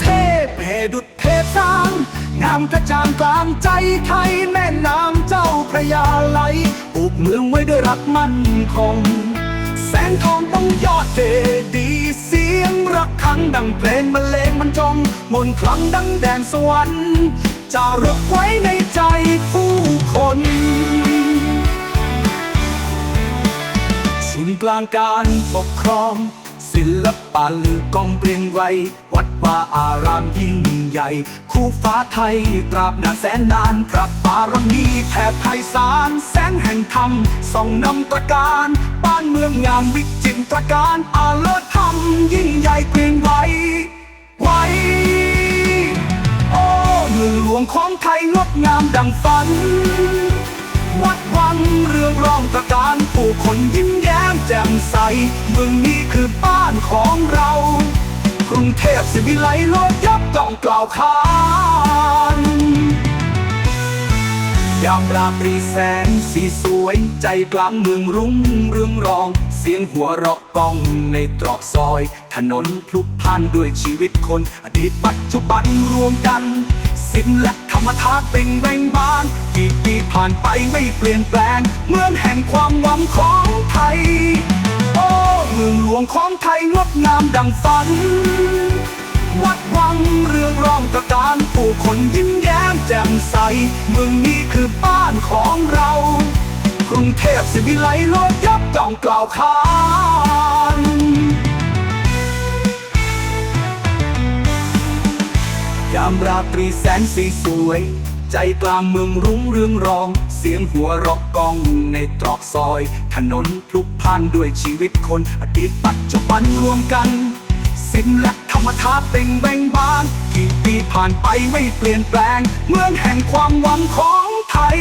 เทพแห่ดุดเทพซามกระจ่างกลางใจไทยแม่น้ำเจ้าพระยาไหลปลูกเมืองไว้ด้วยรักมั่นคง แสงทองต้องยอดเจดีเสียงรักครั้งดังเพลงบรรเลงมันจง มนครั้งดังแดนสวรรค์จะรึกไว้ในใจผู้คนศูนย์กลางการปกครอง ศิลปะลือกองเปลี่ยนไววัดวาอารามยิ่งใหญ่ คู่ฟ้าไทยตราบนานแสนนานพระบารมีแผ่ไพศาลแสงแห่งธรรมส่องนำตระการบ้านเมืองงามวิจิตรการอาเลิศธรรมยิ่งใหญ่เกรียงไว้ ไว้โอ้เมืองหลวงของไทยงดงามดังฝัน วัดวังเรื่องร้องตระการผู้คนยิ้มแย้ม แจ่มใสเมืองนี้คือบ้านของเรา กรุงเทพสิวิไลโลดยับต้องกล่าวขานยามราตรีแสงสีสวยใจกลางเมืองรุ่งเรืองรอง เสียงหัวเราะก้องในตรอกซอย ถนนพลุกพล่านด้วยชีวิตคน อดีตปัจจุบันรวมกัน ศิลและ ธรมทานเป็นแบ่งบานกี่ปีผ่านไปไม่เปลี่ยนแปลง เมืองแห่งความหวังของไทย โอ้เมืองหลวงของไทยงดงามดังฝัน วัดวังเรื่องร้องตะการผู้คนยิ้มแย้มแจ่มใส เมืองนี้คือบ้านของเรา กรุงเทพสิวิไลโลดยับต้องกล่าวขาน ตรีแสนสีสวย ใจกลางเมืองรุ้งเรืองรอง เสียงหัวรอกกองในตรอกซอย ถนนพลุกพล่านด้วยชีวิตคน อดีตปัจจุบันรวมกันศิลป์และธรรมทาเต่งแบ่งบาน กี่ปีผ่านไปไม่เปลี่ยนแปลง เมืองแห่งความหวังของไทย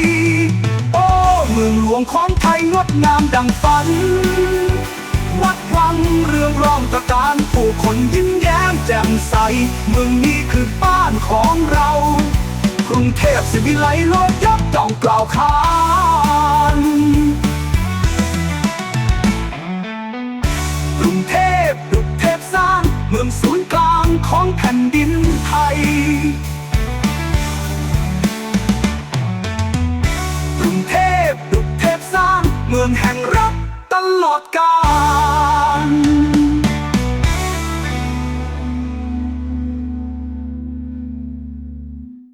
โอ้เมืองหลวงของไทยงดงามดังฝัน วัดวังเรื่องร้องตะการผู้คนยิ้มแย้มแจ่มใสเมืองนี้คือ เทพสิวิไลโลดยับต้องกล่าวขานกรุงเทพดุจเทพสร้าง เมืองศูนย์กลางของแผ่นดินไทย กรุงเทพดุจเทพสร้าง เมืองแห่งรักตลอดกาล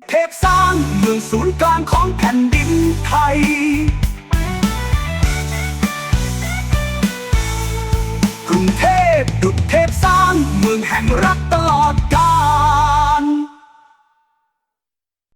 เทพสร้างเมืองศูนย์กลางของแผ่นดินไทย